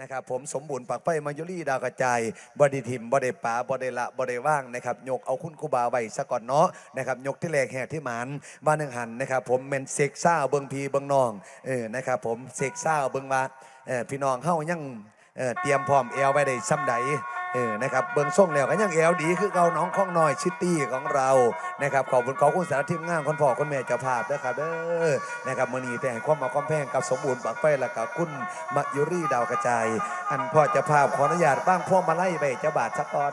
นะครับผมสมบูรณ์ปักไฟมายุรี่ดาวกระจายบดีทิมบดีป่าบดีละบดีว่างนะครับยกเอาคุณครูบาไว้ซะก่อนเนาะนะครับยกที่แรกแห่ที่หมันบ้านหนึ่งหันนะครับผมเมนเซ็กซ่าเบิงพีเบิงนองเออนะครับผมเซ็กซ่าเบิงว่าเออพี่น้องเฮายังเออเตรียมพร้อมเอลไว้ได้ซ้ำใด เออนะครับเบิงส่งแล้วก็ยังแอลดีคือเกาน้องข้องน้อยชิตตี้ของเรานะครับขอบคุณขอบคุณสารทีมงานคนพ่อคนแม่เจ้าภาพด้วยครับเด้อนะครับมื้อนี้แต่ให้ความมาความแพงกับสมบูรณ์ปักไฟแล้วก็คุณมายุรีดาวกระจาย อันพ่อเจะภาพขออนุญาตบ้างพวกมาไล่ไปเจ้าบาทสักก่อน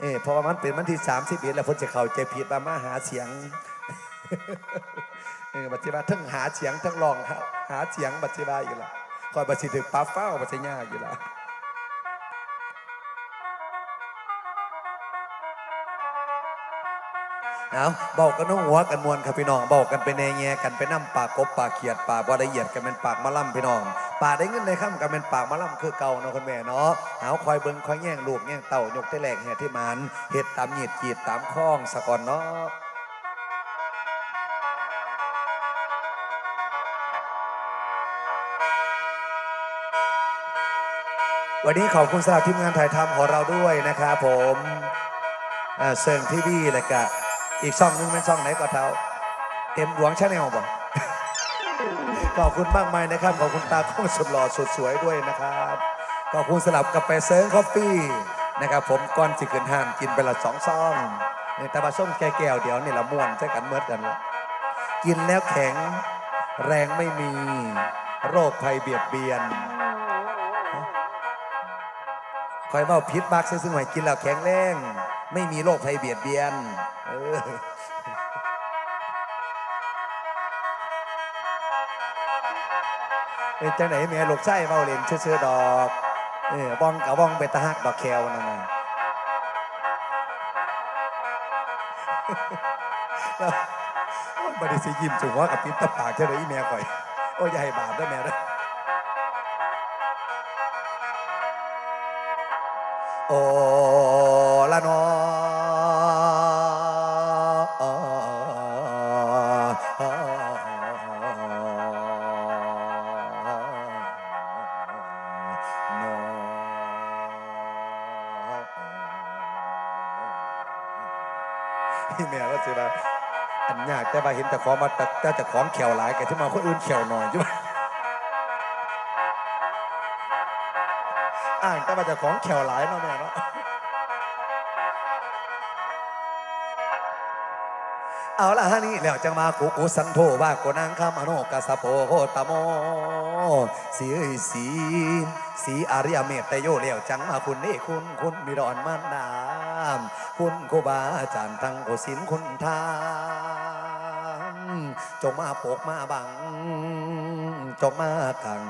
เออเพราะว่ามันเป็นวันที่3 0เอ็ดแล้วพ่นจะเข้าใจผิดมามาหาเสียงเออบัจจิบาทั้งหาเสียงทั้งลองหาเสียงบัจจิบาอยู่ละคอยบัจจิถึกปลาเฝ้าบัจจิยาอยู่ละ เอาเบากันน้องหัวกันมวนครับพี่น้องเบากันไปแนแง่กันไปน้ำปากกบปากเขียดปากว่าละเอียดกันเป็นปากมะล่ำพี่น้องปากได้เงินในค่ำกันเป็นปากมะล่ำคือเก่าเนาะคุณแม่เนาะเอาคอยเบิ่งคอยแย่งลูกแย่งเต่ายกได้แหลกแห่ที่มันเห็ดตามหยีดกีดตามคล้องสะก่อนเนาะวันนี้ขอบคุณสำหรับทีมงานถ่ายทำของเราด้วยนะครับผมเอ่อเซิงทีวีแล้วก็ อีกช่องหนึงเป็นช่องไหนก็เท่า เต็มดวงชาแนลบ่ขอบคุณมากมายนะครับ ขอบคุณตาข้องสุดหล่อสุดสวยด้วยนะครับขอบคุณสลับกาแฟเซิร์งคอฟฟี่นะครับผมก้อนสิขึ้นห้านกินไปละสองซองแต่ว่าส้มแก้วๆเดี๋ยวนี่ละม่วนใช้กันเมื่อกันละกินแล้วแข็งแรงไม่มีโรคภัยเบียดเบียนคอยว่าพิษบักซึ่งหอยกินแล้วแข็งแรง ไม่มีโรคภัยเบียดเบียน เออเป็นจังไหนแม่ลูกไส้เบาเล่นเชื่อๆดอกเออบ้องกับบ้องไปตะหักดอกแควนั่นน่ะแล้วโอ้ยบไดิสิยิ้มจุงว่ากับปิดตาปากเท่าไรอีแม่ข่อย โอ้ยอย่าให้บาปด้วยแม่เด้วยโอ ยากแต่ว่าเห็นแต่ของมาแต่แต่จะของเขียวหลายแกที่มาคนอื่นเขียวหน่อยใช่ไหมอ่านก็มาจากของแขวหลายเนาะแม่เนาะเอาละฮะนี่แล้วจังมากุกุสันโทว่าโกนางคามโนกัสสะโปโหตะโมสีเอ้ยสี สีอาริยเมตตโยแล้วจังมาคุณนี่คุณคุณมิดอนมันนาม คุณครูบาอาจารย์ทั้งโอศินคุณทาม จงมาปกมาบัง จงมากัง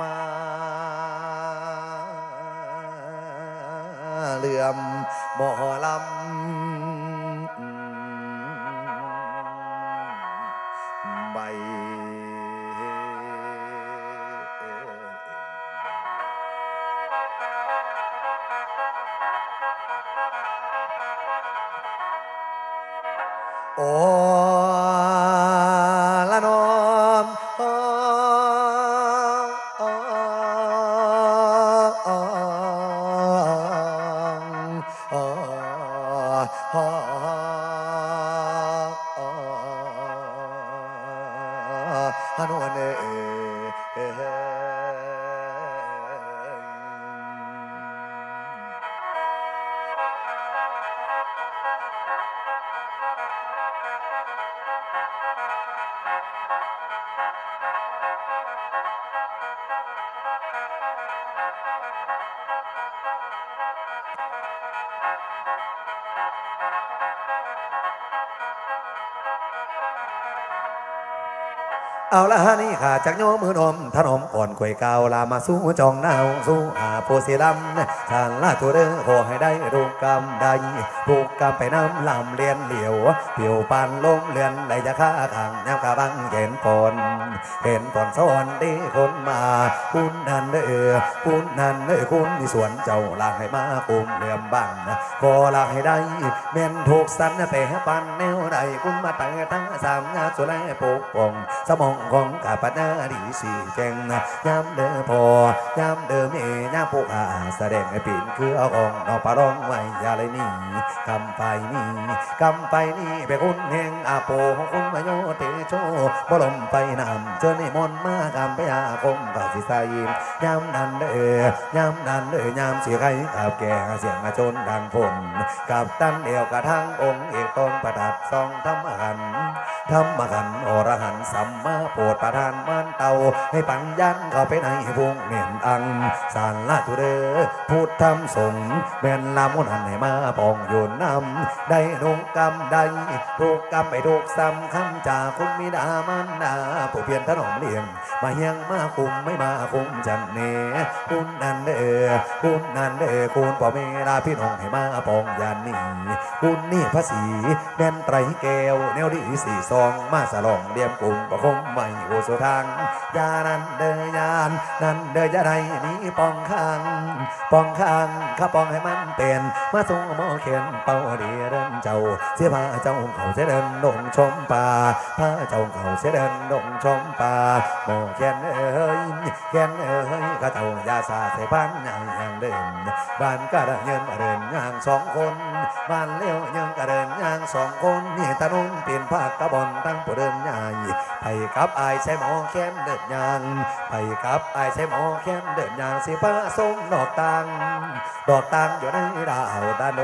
มาเลื่อมหมอลำใบ โเอาละฮะนี่ขาจากโยมมือนมถนอมก่อนกวยกาวลามาสู้จองนาวสู้อาโพสีลำทานลาตัวเด้อขอให้ได้รูปกรรมใดรูปกรรมไปน้ำลำเลียนเหลียวเปี่ยวปานลมเลือนไหลจะฆ่าขังแนวกะบังเห็นปน เห็นปนสอนดีคนมา คุณนันเดอคุณนันเดอคุณมีสวนเจ้าลากให้มาคุมเหลื่อมบ้านขอลากให้ได้แม่นถูกสันแต่ปันแนวใดคุณมาตั้งตั้งสามงานสุไลปกป้องสมองของข้าพเจ้าดีสีแจงยามเด้อพอยามเด้อเมยามผู้อาแสดงให้ปิ่นคือเอาของนอกปะร้องไว้ยาเลยนี่กำไปนี่กำไปนี่ไปคุณแห่งอาโปของคุณมาโยเตโชบ่ลมไปนำเจอนิมนต์มากำไปยาคมกาสิสายิมยำดันเด้อยำดันเด้อยำสียใครกับแก่เสียงมาจนดังพลกับตั้นเดียวกระทั่งองค์เอกตนประดับสองทำหัน ธรรมขันอรหันสัมมาโปรดประทานมานเตาให้ปัญญาเข้าไปในพุงเนียนอังสารลาทุเดอพูดธรรมสงฆ์แม่นลามุนันให้มาปองโยนนำได้นงกรรมใดถูกกรรมไปถูกซ้ำคำจากคุณมิดามันดาผู้เพียรถนอมเลี้ยงมาเฮียงมาคุมไม่มาคุมจันเนคุณนันเด้อคุณนันเด้อคุณพ่อเมลาพี่น้องให้มาปองยานนี่คุณนี่พระศรีแดนไตรแก้วแนวดีสี่ซองมาสลองเดียมกลุ่มประคมไม่โอโสทางยานันเด้อยานนันเด้อยาใดนี้ปองข้างปองข้างข้าปองให้มันเป็นมาส่งหมอเขียนเป่าดีเดินเจ้าเสียพาเจ้าเขาเสดินดงชมป่าพาเจ้าเขาเสดินดงชมป่าหมอแขนเอ้ยแขนเอ้ยข้าเจ้ายาสาเสบ้านอย่างอย่างเดินบ้านก็เดินเงินเดินย่างสองคนบ้านเลี้ยวยังก็เดินย่างสองคนนี่ตานุ่นเปลี่ยนภาคกระบอนตั้งผู้เดินใหญ่ไปกับอายใส่หมอแขนเดินยางไปกับอายใส่หมอแขนเดินยางสิป้าส้มดอกตังดอกตังอยู่ในดาวดาโน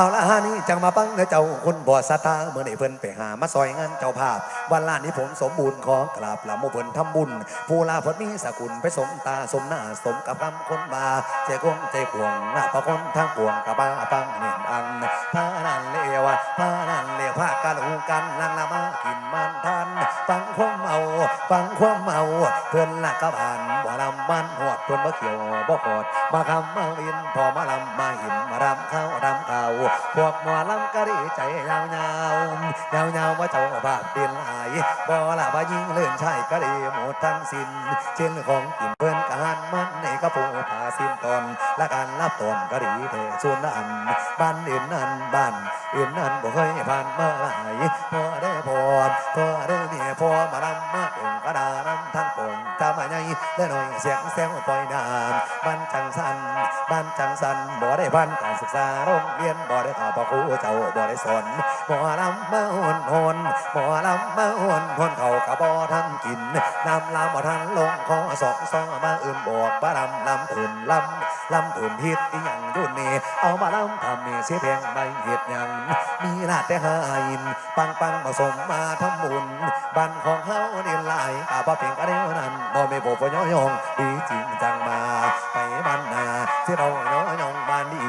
เอาละฮะนี่จังมาปังเด้อเจ้าคุณบ่สตาเมื่อไหนเพิ่นไปหามาซอยงานเจ้าภาพวันลานนี้ผมสมบูรณ์ขอกราบลาโมเพิ่นทำบุญผู้ลาเพิ่นมีสกุลไปสมตาสมหน้าสมกับคำคนบาใจกวงใจกวงหน้าพระคนทางขวงกับบ้าปังเนียนอันพานันเลวะพานันเลวพากันหูกันลังละมากินมันทา ฟังความเมา ฟังความเมา เพื่อนละกับอันบ่ลำมันหอดเพิ่นมาเขียวบ่กอดมาคำมาอินพอมาลำมาหินมารำเข้ารำเข้าพวกหมอลำกะดีใจยาวยาวยาวยาวว่าเจ้าบาปเปลี่ยนหลายบ่ละว่ายิ่งเลื่อนใช่ก็ดีหมดทั้งสิ้นเช่นของกินเพื่อน การมันในกระปูผาสิ้นตอนและการรับตนก็ดีแต่ส่วนนั้นบ้านอื่นนั้นบ้านอื่นนั้นบ่เคยผ่านมาหลายพอได้พอพอได้เมียพอมาลำมาองกระดานำทั้งปงทำมาใหญ่และหน่อยเสียงแซวปล่อยน้ำบ้านจังสันบ้านจังสันบ่ได้พันการศึกษาโรงเรียนบ่ได้ข่าวพ่อครูเจ้าบ่ได้สอนหมอลำมาหนหนหมอลำมาหนหนเขากระบ่ทันกินน้ำลำบ่ทันลงคอสองซองมาอื่นบอกบ่ลำลำอื่นลำลำอื่นฮิตอีหยังอยู่นี่เอามาลำทำนี่เสียเพียงใบเห็ดหยังมีลาดแต่หาอินปังปังผสมมาทำบุญบ้านของเฮานี่หลายอาบ่เพียงกระเดียวนั้นบ่ไม่บ่บ่ย่อยองดีจริงจังมาไปบ้าน นาที่เราย่อยองบานดี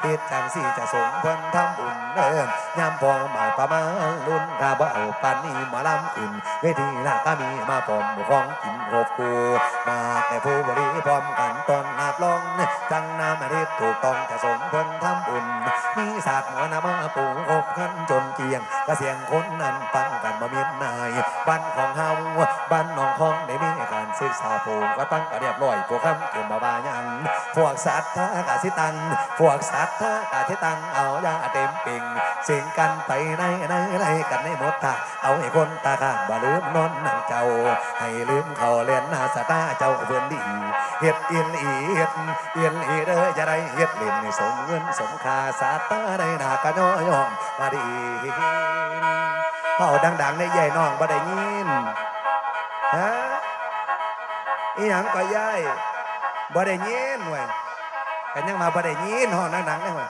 เฮ็ดจังสิจะสมเพิ่นทำบุญเด้อยามพอมาประมาณรุ่นถ้าบ่เอาปานนี้มาลำขึ้นเวทีน่ะก็มีมาพร้อมของกินครบกูมาแต่ผู้บริพร้อมกันตอนนาบลองจังนามาเรีถูกต้องจะสมเพิ่นทำบุญมีศาสตร์หมอนามาปูอบขันจนเกียงกระเสียงคนนั้นฟังกันมาเมียนนายบ้านของเฮาบ้านหนองคองได้มีการ ศึกษาปูก็ตั้งก็เรียบร้อยพวกคำเกี่ยวมาบายังพวกสัตว์ท่ากะสิตังพวกสัตว์ท่ากะสิตังเอายาเต็มปิงสียงกันไปในในในกันในหมดท่าเอาให้คนตาข้างบ่ลืมนอนนั่งเจ้า ให้ลืมเขาเล่นหน้าสตาเจ้าเพื่อนดีเฮ็ดเอียนอีเฮ็ดเอียนอีเด้อจะได้เฮ็ดเล่นสมเงินสมคาสาตาได้หน้ากะน้อยองมาดีเฮาดังๆในใหญ่น้องบ่ได้ยินฮะ อีหยังก็ย่ายบ่ได้ยินเว้ยกันยังมาบ่ได้ยินห้องดังๆได้เว้ย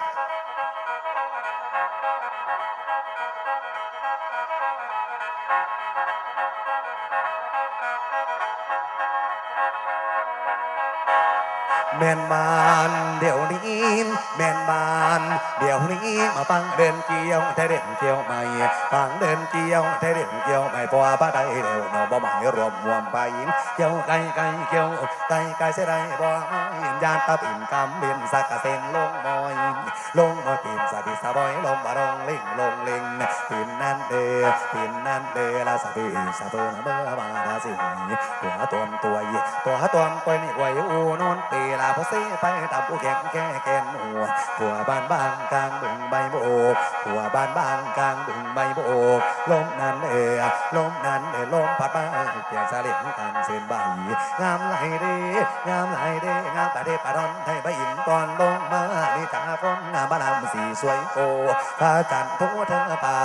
แม่นบานเดี๋ยวนี้แม่นบานเดี๋ยวนี้มาฟังเดินเกี่ยวแต่เดินเกี่ยวใหม่ฟังเดินเกี่ยวแต่เดินเกี่ยวใหม่เพราะว่าบ้าได้เร็วหนอบ่หมายรวมรวมไปเกี่ยวไก่ไก่เกี่ยวไก่ไก่เสียได้บ่ไม่ ยานตาปิ่นกำเบียนสักเซ็นลงมอยลงมอยปิ่นสะดิสะบอยลมบาลงลิงลงลิงปิ่นนั่นเดอปิ่นนั่นเด้อลาสะดิสะเปินเบอร์มาดาสิตัวตวมตัวยีตัวตวมตัวนี่ไว้อูนนปีลาพอเสไปตับอูแข็งแก่แกนหัวผัวบ้านบางกลางบึงใบโบกผัวบ้านบางกลางบึงใบโบกลมนั้นเออลมนั้นเออลมพัดมาเปลี่ยนสาเลียงกันเส้นใบงามไหลเด้งามไหลเด้งามตาเดปะดอนไทยใบอินตอนลงมานี่ตาคนงามบ้านสีสวยโกพระจันทร์ทั่วเธอป่า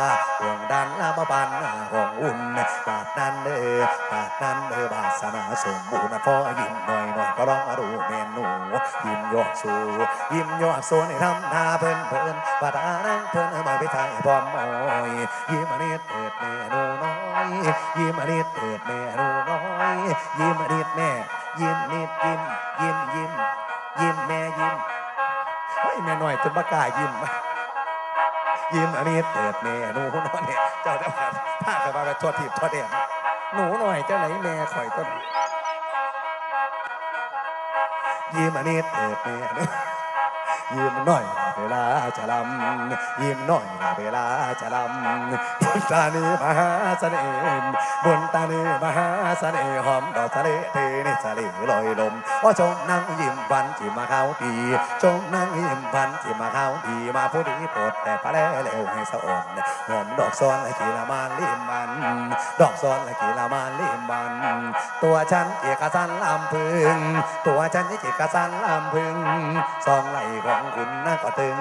ดวงดันลามาบันของอุ่นบาดนั้นเด้อบาดนั้นเด้อบาสนาสมบูรณ์พอยิ้มหน่อยหน่อยก็ร้องอรูเมนู ยิ้มยอดสูยิ้มยอดสูให้ทำท่าเพิ่นเพิ่นบาดานั่งเพิ่นมาไปถ่ายพร้อมมอยยิ้มอันนี้เถิดแม่หนูน้อยยิ้มอันนี้เถิดแม่หนูน้อยยิ้มอันนี้แม่ ยิ้มนิดยิ้มยิ้มยิ้มยิ้มแม่ยิ้มเฮ้ยแม่หน่อยจนบ้ากายิ้มยิ้มอันนี้เถิดแม่หนูน้อยเนี่ยเจ้าเจ้าแบบถ้าเขามาไปทั่วทีบทั่วเดียหนูหน่อยเจ้าไหนแม่ข่อยต้น ยิ้มนนี้เถิดแม่หนูยิ้มหน่อยเวลาจะลำยิ้มหน่อยเวลาจะลำพุทธานีมหาเสน่ห์ บนตานีมหาเสน่ห์หอมดอกทะเลเทนิสลีลอยลมว่าชมนั่งยิ้มฟันที่มาเข้าดีชมนั่งยิ้มฟันที่มาเข้าดีมาผู้ดีโปรดแต่พระแล้วเร็วให้สะอ่อนหอมดอกซ้อนและกีละมานลิมมัน ดอกซ้อนและกีละมานลิมมัน ตัวฉันเอกสันลำพึง ตัวฉันนี่เอกสันลำพึงสองไหลของคุณน่าก็ตึง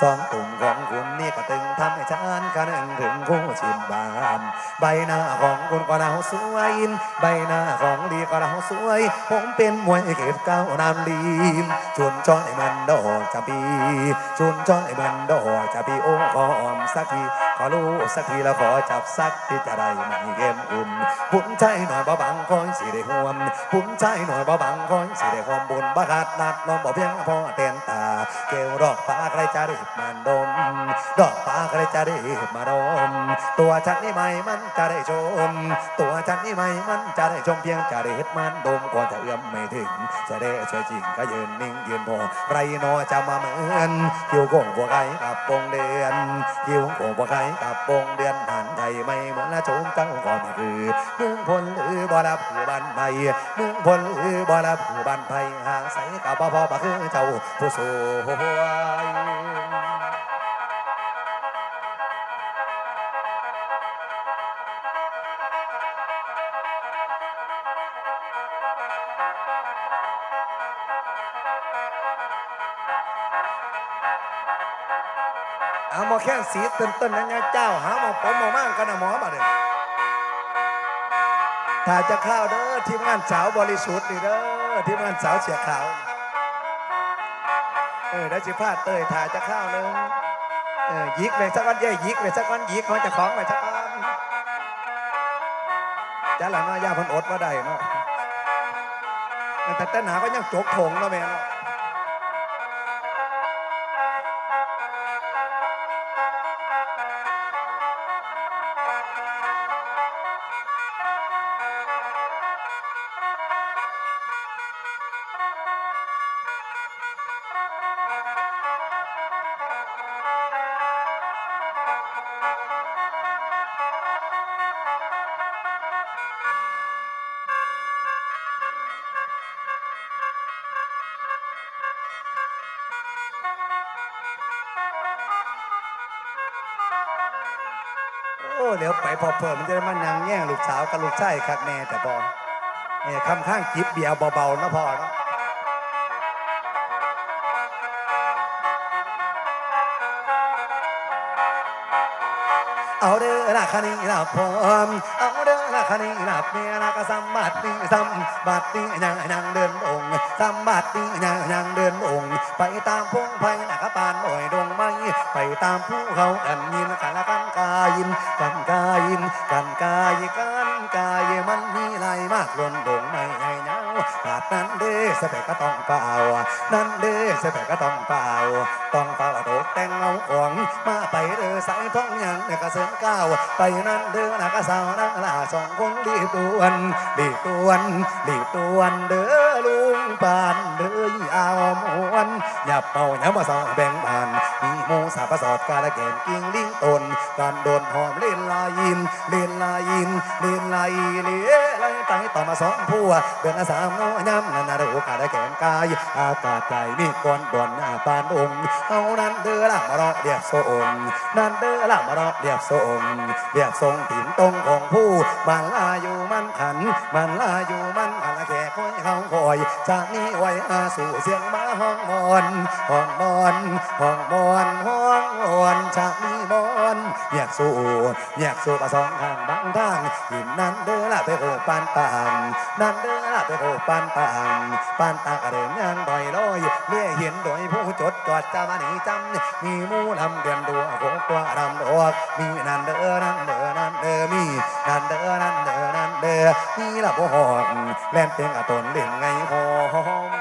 สองตุ่มของคุณนี่ก็ตึงทำให้ฉันคะนึงถึงคู่ชิมบามใบหน้าของคุณก็เราสวย ใบหน้าของดีก็เราสวย ผมเป็นมวยเก็บเก้านามดีชุนจ้อยมันดอกจะปีชุนจ้อยมันดอกจะปีโอ้ขอออมสักทีขอรู้สักทีแล้วขอจับสักทีจะได้ไม่เกมอุ่นพุ่นใจหน่อยบ่บังคอยสิได้ห่วมพุ่นใจหน่อยบ่บังคอยสิได้ความบุญบัขาดนัดลมบ่เพียงพอเต้น เกลดอกฟ้าใครจะได้มันดม ดอกฟ้าใครจะได้มาดม ตัวฉันนี่ไม่มันจะได้ชม ตัวฉันนี่ไม่มันจะได้ชมเพียงจะได้เห็ดมันดมก่อนจะเอื้อมไม่ถึงจะได้ช่วยจริงก็ยืนนิ่งยืนพอไรนอจะมาเหมือนคิวโกงพวกไก่กับปงเดือนคิวโกงพวกไก่กับปงเดือนหันไทยไม่เหมือนละโจมเจ้าก็ไม่คือเมืองพลหรือบ่รับผู้บ้านไผ่เมืองพลหรือบ่รับผู้บ้านไผ่หางใสกับบ่พอบ่คือเจ้าผู้สวยเอาหมอแค่สีเต้นเต้นๆนั่นเจ้า หาหมอผมหมอมั่งกันนะหมอมาเด้อถ้าจะเข้าวเด้อทีมงานสาวบริสุทธิ์นี่เด้อทีมงานสาวเสียขาว เออได้สิพลาดเตยถ่ายจะข้าวนึงเออยิกเลยสักวันเย่ยิกเลยสักวันยิกมันจะของไปสักวันจ้าหลานน้าย่าพันอดว่าได้เนาะแต่แต่หนาก็ยังจกถงเนาะแม่เนาะ เดี๋ยวไปพอเพิ่มมันจะได้มันยังแย่งลูกสาวกับลูกชายคักแน่แต่บอลเนี่ยคำข้างจิบเบียวเบาๆนะพอเนาะเอาเด้อละคันนี้ละพร้อมเอาเด้อ นาคนนี้ละเมียละก็สัมบัติสัมบัตินี่ยังยังเดินองค์สัมบัตินี่ยังยังเดินองค์ไปตามพงไพนักปานบ่อยดงไม้ไปตามภูเขาอันยินกันละกันกายินกันกายินกันกายกันกายมันมีลายมากล้นดงไม้ใหญ่ไง นั้นเด้สเปกก็ต้องเปล่านั่นเด้สเปกก็ต้องเปล่าต้องเปล่าตกแต่งเอาของมาไปเด้อสายท้องยังเนี่ยก็เสินก้าวไปนั่นเด้อนะก็สาวนั่งลาสองคงรีบด่วนรีบด่วนรีบด่วนเด้อลุงปานเด้อเอามวนอย่าเป่าอย่ามาสองแบ่งบานมีโมสาประสอดกาละเกนกิ้งลิงตนการโดนหอมเล่นลายินเล่นลายินเล่นลายเลี้ยไล่ไป ต่อมาสองผัวเดือนอาสามน้อย้ำนันนารูกาละแกนกาย อากาศใจนี่ก่อนบ่อนหน้าปานองค์เอานั้นเดือละมารอเดียบโซงนั้นเดือละมารอเดียบโซงเดียบทรงถิ่นตรงของผู้มันลาอยู่มันขันมันลาอยู่ อยเขาคอยจากนี้ไว้อาสู่เสียงมาห้องมอนห้องมอนห้องมอนห้องมอนจากนี้มอนอยากสู้อยากสู้ประสองทางบางทางหินนั้นเด้อละไปโคปานตางนั่นเด้อละไปโคปานตางปานตางกระเดินยางดอยลอยเลี้ยเห็นโดยผู้จดจอดจามาหนีจำมีมูลำเดือนดัวโคกว่าดำดอกมีนั่นเด้อนั่นเด้อนั่นเด้อมีนั่นเด้อนั่นเด้อนั่นเด้อมีละบ่หอกแล่นเตียงอะตนเล่นไงหอม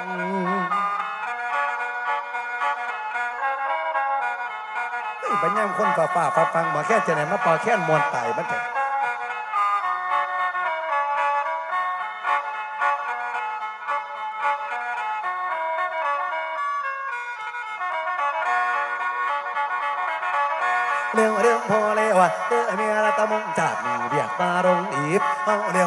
เฮ้ยบัญญัติคนฝ่าฝ่าฝ่าฟังมาแค่จะไหนมาปอแค่นมวนไตมันเถอะเรื่องเรื่องพอเลยว่าเด้อเมียละตะมงจากมีเรียกมาลงอีบเอาเลี้ย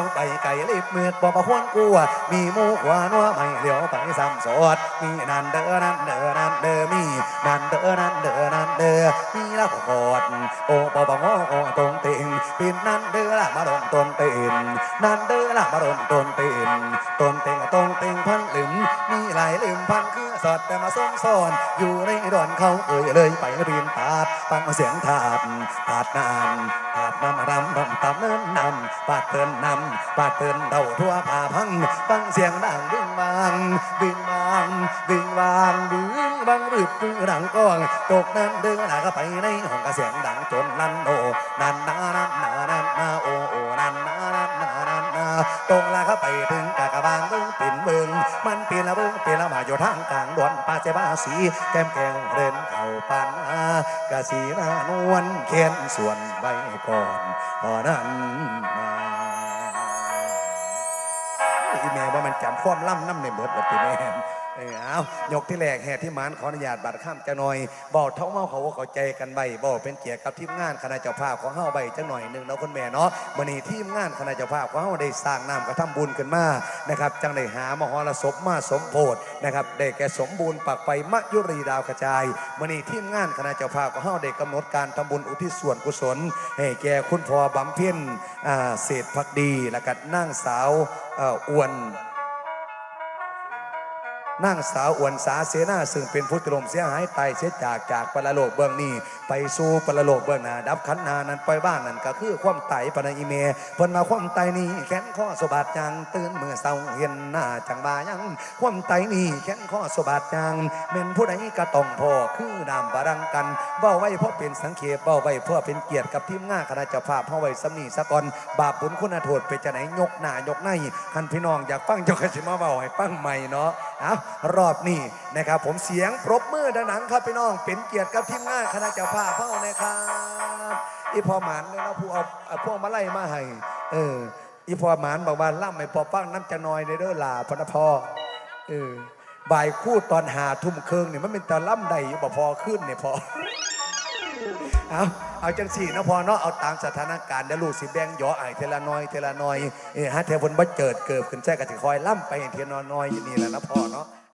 วไปไก่ลิบ เมือกบ่มาควนกลัว มีหมูขวานัวไม่เลี้ยวไปซ้ำสอดมีนันเด้อนันเด้อนันเด้อมีนันเด้อนันเด้อนันเด้อมีละขอดโอ้ปอปงอโอ้ตรงติงปินนันเด้อละมาโดนตนเต็นนันเด้อละมาโดนตนเต็นตนเต็งตรงเต็งพันหลืมมีหลายลืมพันคือ สอดแต่มาส่งซ่อน อยู่ในดอนเขาเอ่ยเลยไปเรียนตาดฟังเสียงถาดถาดนานถาดนำรำรำตำเนินนำปาดเตือนนำปาดเตือนเดาทั่วผาพังฟังเสียงดังบึ้งบางบึ้งบางบึ้งบางบึ้งบางรึบดังก้องตกนั้นเดินหนาก็ไปในห้องกระเสียงดังจนลันโอนันนานันนานันนาโอโอนันนานันนานันนา ตรงลาเข้าไปถึงกากบางเบิ้งปิ่นเบิ้งมันเปลี่ยนละเบิ้งเปลี่ยนละมาอยู่ทางกลางดวนปาเจบาสีแก้มแกงเรนเข่าปานกะสีนานวลเขียนส่วนใบก่อนพอนั้นอีเมลว่ามันจำความล่ำน้ำในเบิดแบบปีแม่ เออเอายกที่แรกแห่ที่หมานขออนุญาตบัตรข้ามจะหน่อยบอกเท่าเมาเขาว่าเขาใจกันใบบอกเป็นเกียรติกับทีมงานคณะเจ้าภาพของเฮาใบจังหน่อยหนึ่งเนาะคุณแม่เนาะวันนี้ทีมงานคณะเจ้าภาพของเฮาได้สร้างน้ำกระทำบุญกันมานะครับจังได้หามหรสพมาสมโพธนะครับได้แก่สมบูรณ์ปักไปมะยุรีดาวกระจายวันนี้ทีมงานคณะเจ้าภาพของเฮาได้กำหนดการทำบุญอุทิศส่วนกุศลให้แก่คุณพ่อบำเพ็ญอ่าเศรษฐพักดีและก็นางสาวอ่ออวน นางสาวอวนสาเสนาซึ่งเป็นผู้ตลมเสียหายตายเสียจากจากปรโลกเบื้องนี้ ไปสู่ปรโลกเบื้องหน้าดับขันนานั้นปล่อยบ้านนั้นก็คือความไตปนอีเมเพิ่นมาความไตนี้แขนข้อสบาดจังตื่นเมื่อเศร้าเห็นหน้าจังบายังความไตนี้แขนข้อสบาดจังเม่นผู้ใดก็ต้องพอคือนามบารังกันเบ้าไว้เพราะเป็นสังเขปเบ้าไว้เพื่อเป็นเกียรติกับทีมงานคณะเจ้าภาพเฮาไว้สำนีสะกอนบาปบุญคุณโทษไปจะไหนยกหน้ายกในคันพี่น้องอยากฟังเจ้าก็สิมาเว้าให้ฟังใหม่เนาะ เอารอบนี้นะครับ ผมเสียงปรบมือดังๆครับพี่น้อง เป็นเกียรติกับทีมงานคณะเจ้าภาพเฮานะครับอีพอหมานเนี่ยเนาะผู้เอาเอาพวกมาไล่มาให้เอออีพอหมานบอกว่าล่ำไม่พอปั้งน้ำจะน้อยในเด้อลาพนะพ่อเออบ่ายคู่ตอนหาทุ่มเคืองเนี่ยมันเป็นตอนล่ำใดอยู่บ่พอขึ้นเนี่ยพอ เอาเอาจังสี่นะพอเนาะเอาตามสถานการณ์เดี๋ยวลูกสิแบงย่อไอายเทละน้อยเทละน้อยเออฮะเทวบนบ่เจิดเกิดขึ้นแท้ก็สิคอยล่ำไปเทียนน้อยๆอย่างนี้แหละนะพอเนาะ